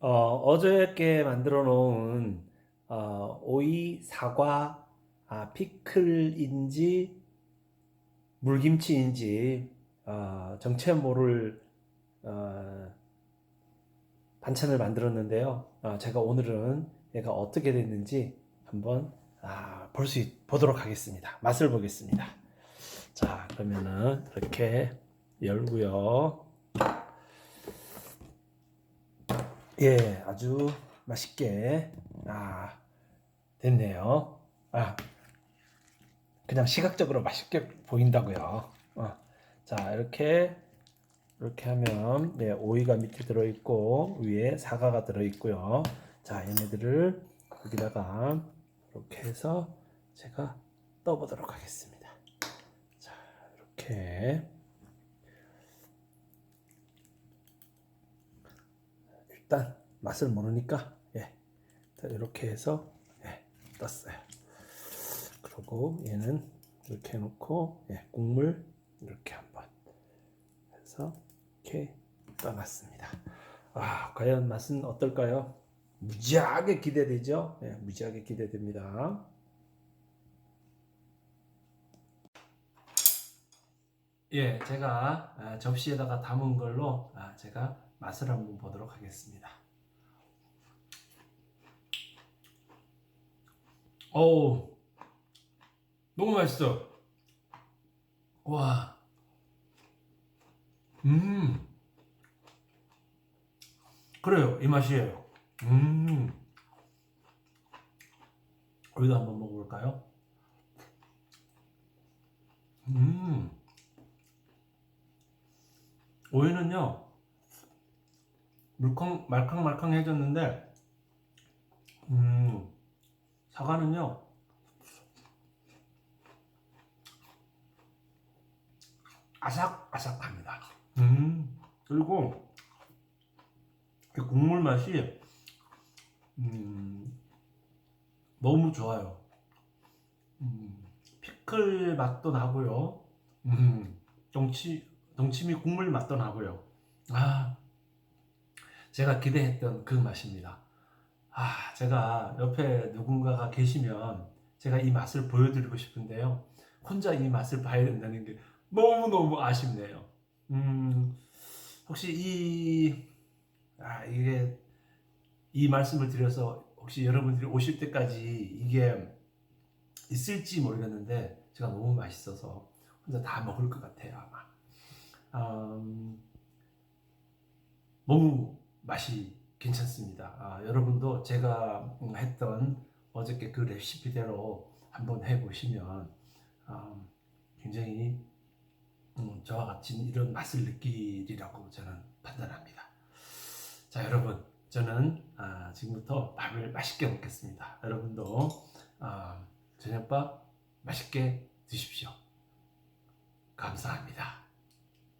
어, 저께 만들어 놓은 어, 오이, 사과, 아, 피클인지 물김치인지 어, 정체 모를 어, 반찬을 만들었는데요. 어, 제가 오늘은 얘가 어떻게 됐는지 한번 아, 볼 수 보도록 하겠습니다. 맛을 보겠습니다. 자, 그러면은 이렇게 열고요. 예, 아주 맛있게 아, 됐네요. 아, 그냥 시각적으로 맛있게 보인다고요. 어. 자, 이렇게 이렇게 하면 네, 오이가 밑에 들어 있고 위에 사과가 들어 있고요. 자, 얘네들을 여기다가 이렇게 해서 제가 떠보도록 하겠습니다. 자, 이렇게 일단 맛을 모르니까 예, 자, 이렇게 해서 예, 떴어요. 그리고 얘는 이렇게 해놓고 예, 국물 이렇게 한번 해서 이렇게 떠났습니다. 아, 과연 맛은 어떨까요? 무지하게 기대되죠? 예, 무지하게 기대됩니다. 예, 제가 아, 접시에다가 담은 걸로 아, 제가 맛을 한번 보도록 하겠습니다. 어우, 너무 맛있어. 와, 음, 그래요, 이 맛이에요. 음, 우리도 한번 먹어볼까요? 음, 오이는요, 물컹 말캉말캉해졌는데, 음, 사과는요, 아삭아삭합니다. 음, 그리고 이 국물 맛이 음, 너무 좋아요. 음, 피클 맛도 나고요. 음, 동치 동치미 국물 맛도 나고요. 아, 제가 기대했던 그 맛입니다. 아, 제가 옆에 누군가가 계시면 제가 이 맛을 보여드리고 싶은데요. 혼자 이 맛을 봐야 된다는 게 너무너무 아쉽네요. 음, 혹시 이, 아, 이게, 이 말씀을 드려서 혹시 여러분들이 오실 때까지 이게 있을지 모르겠는데 제가 너무 맛있어서 혼자 다 먹을 것 같아요, 아마. 음, 너무 맛이 괜찮습니다. 아, 여러분도 제가 했던 어저께 그 레시피대로 한번 해보시면 음, 굉장히 음, 저와 같이 이런 맛을 느끼리라고 저는 판단합니다. 자, 여러분, 저는 아, 지금부터 밥을 맛있게 먹겠습니다. 여러분도 아, 저녁밥 맛있게 드십시오. 감사합니다.